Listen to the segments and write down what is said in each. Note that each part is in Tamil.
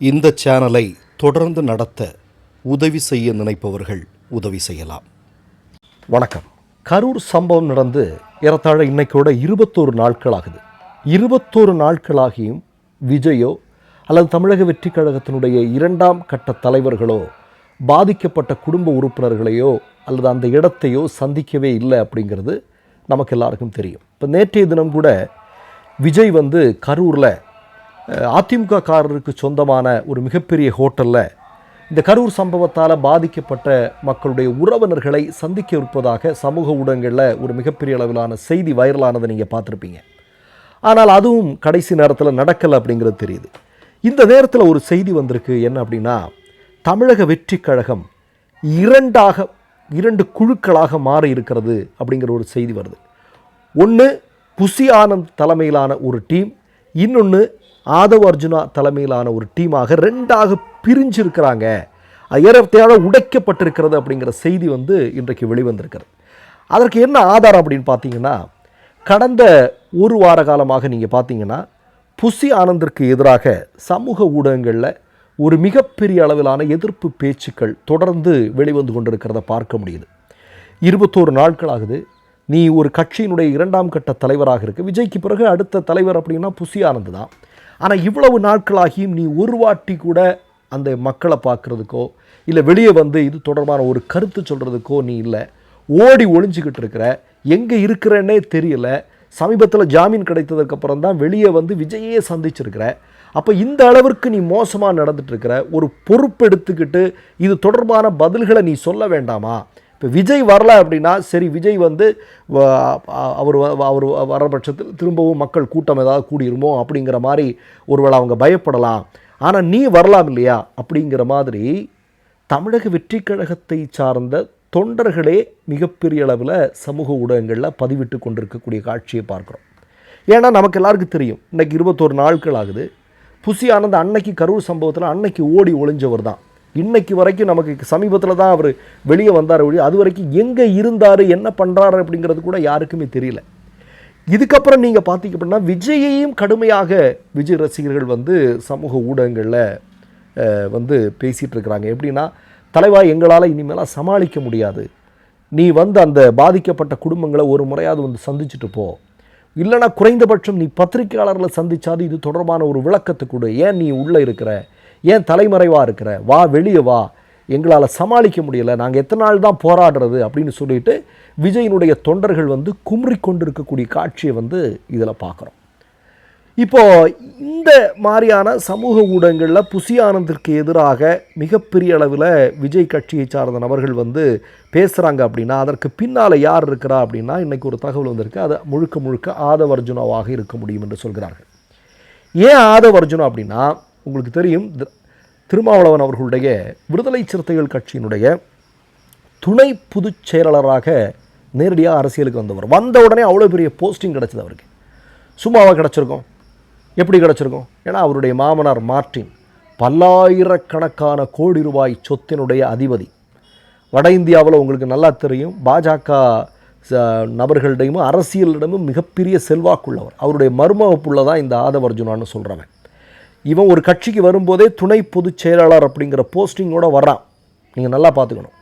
இந்த சேனலை தொடர்ந்து நடத்த உதவி செய்ய நினைப்பவர்கள் உதவி செய்யலாம். வணக்கம். கரூர் சம்பவம் நடந்து ஏறத்தாழ இன்னைக்கோட இருபத்தோரு நாட்கள் ஆகுது இருபத்தோரு நாட்களாகியும் விஜயோ அல்லது தமிழக வெற்றி கழகத்தினுடைய இரண்டாம் கட்ட தலைவர்களோ பாதிக்கப்பட்ட குடும்ப உறுப்பினர்களையோ அல்லது அந்த இடத்தையோ சந்திக்கவே இல்லை அப்படிங்கிறது நமக்கு எல்லாருக்கும் தெரியும். இப்போ நேற்றைய தினம் கூட விஜய் வந்து கரூரில் அதிமுக காரருக்கு சொந்தமான ஒரு மிகப்பெரிய ஹோட்டலில் இந்த கரூர் சம்பவத்தால் பாதிக்கப்பட்ட மக்களுடைய உறவினர்களை சந்திக்க இருப்பதாக சமூக ஊடகங்களில் ஒரு மிகப்பெரிய அளவிலான செய்தி வைரலானதை நீங்கள் பார்த்துருப்பீங்க. ஆனால் அதுவும் கடைசி நேரத்தில் நடக்கலை அப்படிங்கிறது தெரியுது. இந்த நேரத்தில் ஒரு செய்தி வந்திருக்கு என்ன அப்படின்னா தமிழக வெற்றி கழகம் இரண்டாக இரண்டு குழுக்களாக மாறி இருக்கிறது அப்படிங்கிற ஒரு செய்தி வருது. ஒன்று புசி ஆனந்த் தலைமையிலான ஒரு டீம் இன்னொன்று ஆதவ் அர்ஜுனா தலைமையிலான ஒரு டீமாக ரெண்டாக பிரிஞ்சிருக்கிறாங்க. அது ஏறத்தையாக உடைக்கப்பட்டிருக்கிறது அப்படிங்கிற செய்தி வந்து இன்றைக்கு வெளிவந்திருக்கிறது. அதற்கு என்ன ஆதாரம் அப்படின்னு பார்த்தீங்கன்னா கடந்த ஒரு வார காலமாக நீங்கள் பார்த்தீங்கன்னா புசி ஆனந்திற்கு எதிராக சமூக ஊடகங்களில் ஒரு மிகப்பெரிய அளவிலான எதிர்ப்பு பேச்சுக்கள் தொடர்ந்து வெளிவந்து கொண்டிருக்கிறத பார்க்க முடியுது. இருபத்தோரு நாட்கள் ஆகுது. நீ ஒரு கட்சியினுடைய இரண்டாம் கட்ட தலைவராக இருக்கு. விஜய்க்கு பிறகு அடுத்த தலைவர் அப்படின்னா புசி ஆனந்த் தான். ஆனால் இவ்வளவு நாட்களாகியும் நீ ஒரு வாட்டி கூட அந்த மக்களை பார்க்குறதுக்கோ இல்லை வெளியே வந்து இது தொடர்பான ஒரு கருத்து சொல்கிறதுக்கோ நீ இல்லை. ஓடி ஒளிஞ்சிக்கிட்டு இருக்கிற எங்கே இருக்கிறன்னே தெரியல. சமீபத்தில் ஜாமீன் கிடைத்ததுக்கப்புறம் தான் வெளியே வந்து விஜயே சந்திச்சிருக்கிற. அப்போ இந்த அளவிற்கு நீ மோசமாக நடந்துட்டுருக்கிற ஒரு பொறுப்பெடுத்துக்கிட்டு இது தொடர்பான பதில்களை நீ சொல்ல வேண்டாமா? இப்போ விஜய் வரல அப்படின்னா சரி விஜய் வந்து அவர் வ- அவர் வர பட்சத்தில் திரும்பவும் மக்கள் கூட்டம் ஏதாவது கூடிருமோ அப்படிங்கிற மாதிரி ஒருவேளை அவங்க பயப்படலாம். ஆனால் நீ வரலாம் இல்லையா அப்படிங்கிற மாதிரி தமிழக வெற்றி கழகத்தை சார்ந்த தொண்டர்களே மிகப்பெரிய அளவில் சமூக ஊடகங்களில் பதிவிட்டு கொண்டிருக்கக்கூடிய காட்சியை பார்க்குறோம். ஏன்னா நமக்கு எல்லாருக்கும் தெரியும் இன்னைக்கு இருபத்தோரு நாட்கள் ஆகுது. புசி ஆனந்த் அன்னைக்கு கரூர் சம்பவத்தில் அன்னைக்கு ஓடி ஒளிஞ்சவர் தான். இன்னைக்கு வரைக்கும் நமக்கு சமீபத்தில் தான் அவர் வெளியே வந்தார் ஒழி அது வரைக்கும் எங்கே இருந்தார் என்ன பண்ணுறாரு அப்படிங்கிறது கூட யாருக்குமே தெரியல. இதுக்கப்புறம் நீங்கள் பார்த்தீங்க அப்படின்னா விஜயையும் கடுமையாக விஜய் ரசிகர்கள் வந்து சமூக ஊடகங்களில் வந்து பேசிகிட்டு இருக்கிறாங்க. எப்படின்னா தலைவா எங்களால் இனிமேலாம் சமாளிக்க முடியாது. நீ வந்து அந்த பாதிக்கப்பட்ட குடும்பங்களை ஒரு முறையாவது வந்து சந்திச்சுட்டு போ. இல்லைன்னா குறைந்தபட்சம் நீ பத்திரிக்கையாளர்களை சந்திச்சாது இது தொடர்பான ஒரு விளக்கத்தை கொடு. ஏன் நீ உள்ளே இருக்கிற? ஏன் தலைமறைவாக இருக்கிற? வா வெளியே வா. எங்களால் சமாளிக்க முடியல. நாங்கள் எத்தனை நாள் தான் போராடுறது அப்படின்னு சொல்லிட்டு விஜயினுடைய தொண்டர்கள் வந்து குமுறி கொண்டிருக்கக்கூடிய காட்சியை வந்து இதில் பார்க்குறோம். இப்போ இந்த மாதிரியான சமூக ஊடகங்களில் புசி ஆனந்திற்கு எதிராக மிகப்பெரிய அளவில் விஜய் கட்சியை சார்ந்த நபர்கள் வந்து பேசுகிறாங்க அப்படின்னா அதற்கு பின்னால் யார் இருக்கிறா அப்படின்னா இன்றைக்கி ஒரு தகவல் வந்திருக்கு. அது முழுக்க முழுக்க ஆதவர்ஜுனாவாக இருக்க முடியும் என்று சொல்கிறார்கள். ஏன் ஆதவர்ஜுனா அப்படின்னா உங்களுக்கு தெரியும் திருமாவளவன் அவர்களுடைய விடுதலை சிறுத்தைகள் கட்சியினுடைய துணை பொதுச் செயலாளராக நேரடியாக அரசியலுக்கு வந்தவர். வந்த உடனே அவ்வளோ பெரிய போஸ்டிங் கிடச்சிது அவருக்கு. சும்மாவா கிடச்சிருக்கோம்? எப்படி கிடச்சிருக்கும்? ஏன்னா அவருடைய மாமனார் மார்ட்டின் பல்லாயிரக்கணக்கான கோடி ரூபாய் சொத்தினுடைய அதிபதி. வட இந்தியாவில் உங்களுக்கு நல்லா தெரியும் பாஜக நபர்களிடையும் அரசியலிடமும் மிகப்பெரிய செல்வாக்குள்ளவர். அவருடைய மர்ம புள்ள தான் இந்த ஆதவ அர்ஜுனான்னு சொல்கிறவன் இவன் ஒரு கட்சிக்கு வரும்போதே துணை பொதுச் செயலாளர் அப்படிங்கிற போஸ்டிங்கோட வர்றான். நீங்கள் நல்லா பார்த்துக்கணும்.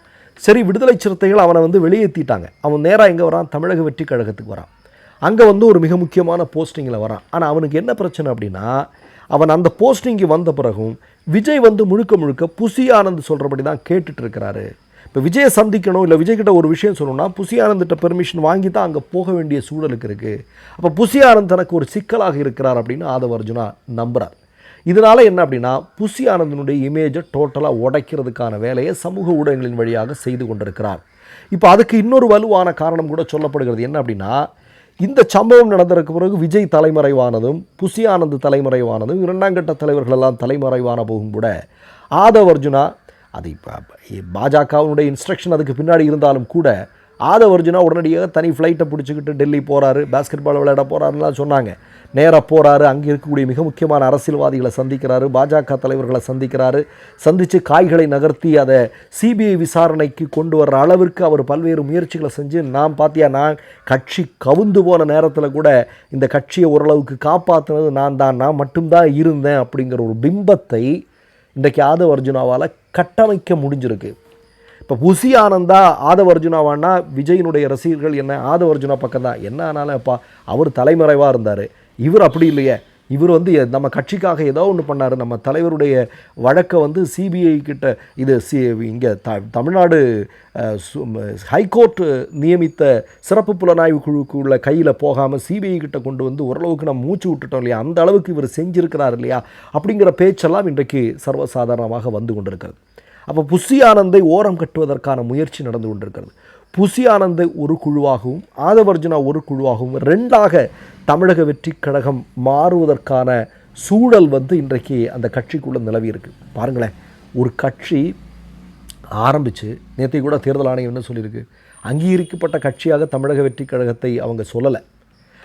சரி விடுதலை சிறுத்தைகள் அவனை வந்து வெளியேற்றிட்டாங்க அவன் நேராக எங்கே வரான்? தமிழக வெற்றி கழகத்துக்கு வரான். அங்கே வந்து ஒரு மிக முக்கியமான போஸ்டிங்கில் வரான். ஆனால் அவனுக்கு என்ன பிரச்சனை அப்படின்னா அவன் அந்த போஸ்டிங்கு வந்த பிறகும் விஜய் வந்து முழுக்க முழுக்க புசி ஆனந்த் சொல்கிறபடி தான் கேட்டுட்டு இருக்கிறாரு. இப்போ விஜயை சந்திக்கணும் இல்லை விஜய்கிட்ட ஒரு விஷயம் சொல்லணும்னா புசி ஆனந்திட்ட பெர்மிஷன் வாங்கி தான் அங்கே போக வேண்டிய சூழலுக்கு இருக்குது அப்போ புசி ஆனந்த் தனக்கு ஒரு சிக்கலாக இருக்கிறார் அப்படின்னு ஆதவ அர்ஜுனா இதனால் என்ன அப்படின்னா புசி ஆனந்தனுடைய இமேஜை டோட்டலாக உடைக்கிறதுக்கான வேலையை சமூக ஊடகங்களின் வழியாக செய்து கொண்டிருக்கிறார். இப்போ அதுக்கு இன்னொரு வலுவான காரணம் கூட சொல்லப்படுகிறது. என்ன அப்படின்னா இந்த சம்பவம் நடந்ததற்கு பிறகு விஜய் தலைமறைவானதும் புசி ஆனந்த் தலைமறைவானதும் இரண்டாம் கட்ட தலைவர்கள் எல்லாம் தலைமறைவான போகும் கூட ஆதவ் அர்ஜுனா அது இப்போ பாஜகவினுடைய இன்ஸ்ட்ரக்ஷன் அதுக்கு பின்னாடி இருந்தாலும் கூட ஆதவ் அர்ஜுனா உடனடியாக தனி ஃப்ளைட்டை பிடிச்சிக்கிட்டு டெல்லி போகிறாரு பேஸ்கெட் பால் விளையாட போகிறாருலாம் சொன்னாங்க. நேராக போகிறாரு அங்கே இருக்கக்கூடிய மிக முக்கியமான அரசியல்வாதிகளை சந்திக்கிறாரு பாஜக தலைவர்களை சந்திக்கிறாரு சந்தித்து காய்களை நகர்த்தி அதை சிபிஐ விசாரணைக்கு கொண்டு வர்ற அளவிற்கு அவர் பல்வேறு முயற்சிகளை செஞ்சு நான் பார்த்தியா நான் கட்சி கவுந்து போன நேரத்தில் கூட இந்த கட்சியை ஓரளவுக்கு காப்பாற்றினது நான் தான் நான் மட்டும்தான் இருந்தேன் அப்படிங்கிற ஒரு பிம்பத்தை இன்றைக்கு ஆதவ அர்ஜுனாவால் கட்டமைக்க முடிஞ்சிருக்கு. இப்போ புசி ஆனந்தா ஆதவ விஜயினுடைய ரசிகர்கள் என்ன? ஆதவ அர்ஜுனா பக்கம் தான். என்ன ஆனாலும் அப்பா அவர் தலைமறைவாக இருந்தார். இவர் அப்படி இல்லையே. இவர் வந்து எ- நம்ம கட்சிக்காக ஏதோ ஒன்று பண்ணார். நம்ம தலைவருடைய வழக்கை வந்து சிபிஐ கிட்ட இது சி இங்கே த தமிழ்நாடு சு- ஹைகோர்ட் நியமித்த சிறப்பு புலனாய்வு குழுக்கு உள்ள கையில் போகாமல் சிபிஐ கிட்ட கொண்டு வந்து ஓரளவுக்கு நம்ம மூச்சு விட்டுட்டோம் இல்லையா? அந்த அளவுக்கு இவர் செஞ்சிருக்கிறார் இல்லையா? அப்படிங்கிற பேச்செல்லாம் இன்றைக்கு சர்வசாதாரணமாக வந்து கொண்டிருக்கிறது. அப்போ புசி ஆனந்தை ஓரம் கட்டுவதற்கான முயற்சி நடந்து கொண்டிருக்கிறது. புசி ஆனந்தை ஒரு குழுவாகவும் ஆதவர்ஜுனா ஒரு குழுவாகவும் ரெண்டாக தமிழக வெற்றி கழகம் மாறுவதற்கான சூழல் வந்து இன்றைக்கு அந்த கட்சிக்குள்ளே நிலவி இருக்கு. பாருங்களேன் ஒரு கட்சி ஆரம்பித்து நேற்றை கூட தேர்தல் ஆணையம் என்ன சொல்லியிருக்கு? அங்கீகரிக்கப்பட்ட கட்சியாக தமிழக வெற்றி கழகத்தை அவங்க சொல்லலை.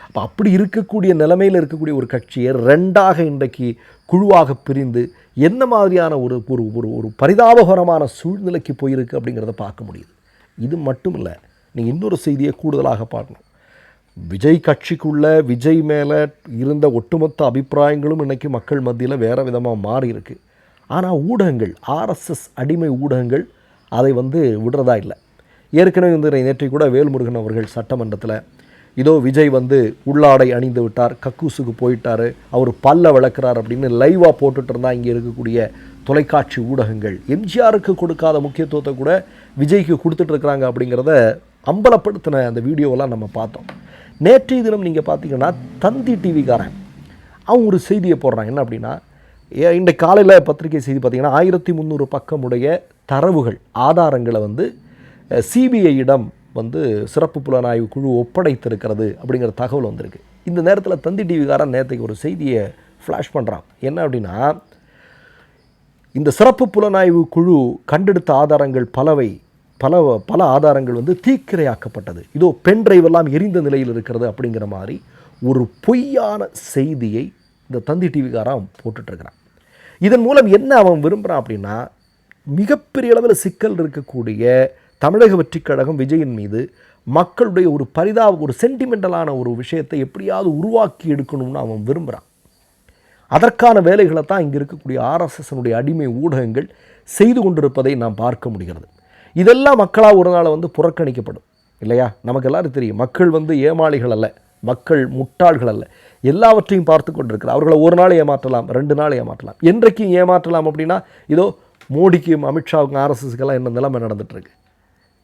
அப்போ அப்படி இருக்கக்கூடிய நிலைமையில் இருக்கக்கூடிய ஒரு கட்சியை ரெண்டாக இன்றைக்கு குழுவாக பிரிந்து என்ன மாதிரியான ஒரு ஒரு ஒரு ஒரு பரிதாபகரமான சூழ்நிலைக்கு போயிருக்கு அப்படிங்கிறத பார்க்க முடியுது. இது மட்டும் இல்லை நீங்கள் இன்னொரு செய்தியை கூடுதலாக பார்க்கணும் விஜய் கட்சிக்குள்ள விஜய் மேலே இருந்த ஒட்டுமொத்த அபிப்பிராயங்களும் இன்றைக்கி மக்கள் மத்தியில் வேறு விதமாக மாறி இருக்கு. ஆனால் ஊடகங்கள் ஆர்எஸ்எஸ் அடிமை ஊடகங்கள் அதை வந்து விடுறதா இல்லை. ஏற்கனவே வந்து நேற்றை கூட வேல்முருகன் அவர்கள் சட்டமன்றத்தில் இதோ விஜய் வந்து உள்ளாடை அணிந்து விட்டார் கக்கூசுக்கு போயிட்டார் அவர் பல்ல விளக்குறார் அப்படின்னு லைவாக போட்டுட்டு இருந்தால் இங்கே இருக்கக்கூடிய தொலைக்காட்சி ஊடகங்கள். எம்ஜிஆருக்கு கொடுக்காத முக்கியத்துவத்தை கூட விஜய்க்கு கொடுத்துட்டு இருக்கிறாங்க அப்படிங்கிறத அம்பலப்படுத்தின அந்த வீடியோவெல்லாம் நம்ம பார்த்தோம். நேற்றைய தினம் நீங்கள் பார்த்தீங்கன்னா தந்தி டிவிக்காரன் அவங்க ஒரு செய்தியை போடுறான். என்ன அப்படின்னா ஏ- இன்றைக்கு காலையில் பத்திரிகை செய்தி பார்த்திங்கன்னா ஆயிரத்தி முந்நூறு பக்கமுடைய தரவுகள் ஆதாரங்களை வந்து சிபிஐயிடம் வந்து சிறப்பு புலனாய்வு குழு ஒப்படைத்திருக்கிறது அப்படிங்கிற தகவல் வந்திருக்கு. இந்த நேரத்தில் தந்தி டிவிக்காரன் நேற்றுக்கு ஒரு செய்தியை ஃப்ளாஷ் பண்ணுறான் என்ன அப்படின்னா இந்த சிறப்பு புலனாய்வு குழு கண்டெடுத்த ஆதாரங்கள் பலவை பல பல ஆதாரங்கள் வந்து தீக்கிரையாக்கப்பட்டது. இதோ பென் டிரைவ் எல்லாம் எரிந்த நிலையில் இருக்கிறது அப்படிங்கிற மாதிரி ஒரு பொய்யான செய்தியை இந்த தந்தி டிவிக்காரன் போட்டுட்ருக்கிறான். இதன் மூலம் என்ன அவன் விரும்புகிறான் அப்படின்னா மிகப்பெரிய அளவில் சிக்கல் இருக்கக்கூடிய தமிழக வெற்றிக் கழகம் விஜயின் மீது மக்களுடைய ஒரு பரிதாப ஒரு சென்டிமெண்டலான ஒரு விஷயத்தை எப்படியாவது உருவாக்கி எடுக்கணும்னு அவன் விரும்புகிறான் அதற்கான வேலைகளை தான் இங்கே இருக்கக்கூடிய ஆர்எஸ்எஸ்னுடைய அடிமை ஊடகங்கள் செய்து கொண்டிருப்பதை நாம் பார்க்க முடிகிறது. இதெல்லாம் மக்களாக ஒரு நாள் வந்து புறக்கணிக்கப்படும் இல்லையா? நமக்கு எல்லாரும் தெரியும் மக்கள் வந்து ஏமாளிகள் அல்ல மக்கள் முட்டாள்கள் அல்ல. எல்லாவற்றையும் பார்த்து கொண்டிருக்கிறார். அவர்களை ஒரு நாள் ஏமாற்றலாம் ரெண்டு நாள் ஏமாற்றலாம். என்றைக்கும் ஏமாற்றலாம் அப்படின்னா இதோ மோடிக்கும் அமித்ஷாவுக்கும் ஆர்எஸ்எஸ்க்கெல்லாம் என்ன நிலைமை நடந்துகிட்ருக்கு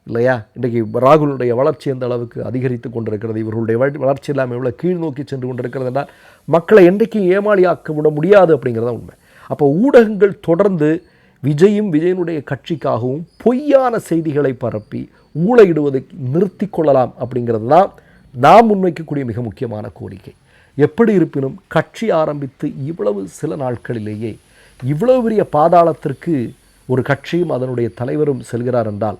இல்லையா? இன்றைக்கு ராகுலுடைய வளர்ச்சி எந்த அளவுக்கு அதிகரித்து கொண்டிருக்கிறது? இவர்களுடைய வளர்ச்சி இல்லாமல் எவ்வளோ கீழ் நோக்கி சென்று கொண்டிருக்கிறது என்றால் மக்களை என்றைக்கும் ஏமாளியாக்க விட முடியாது அப்படிங்கிறத உண்மை. அப்போ ஊடகங்கள் தொடர்ந்து விஜயும் விஜயனுடைய கட்சிக்காகவும் பொய்யான செய்திகளை பரப்பி ஊழையிடுவதை நிறுத்தி கொள்ளலாம் அப்படிங்கிறது தான் நாம் முன்வைக்கக்கூடிய மிக முக்கியமான கோரிக்கை. எப்படி இருப்பினும் கட்சி ஆரம்பித்து இவ்வளவு சில நாட்களிலேயே இவ்வளவு பெரிய பாதாளத்திற்கு ஒரு கட்சியும் அதனுடைய தலைவரும் செல்கிறார் என்றால்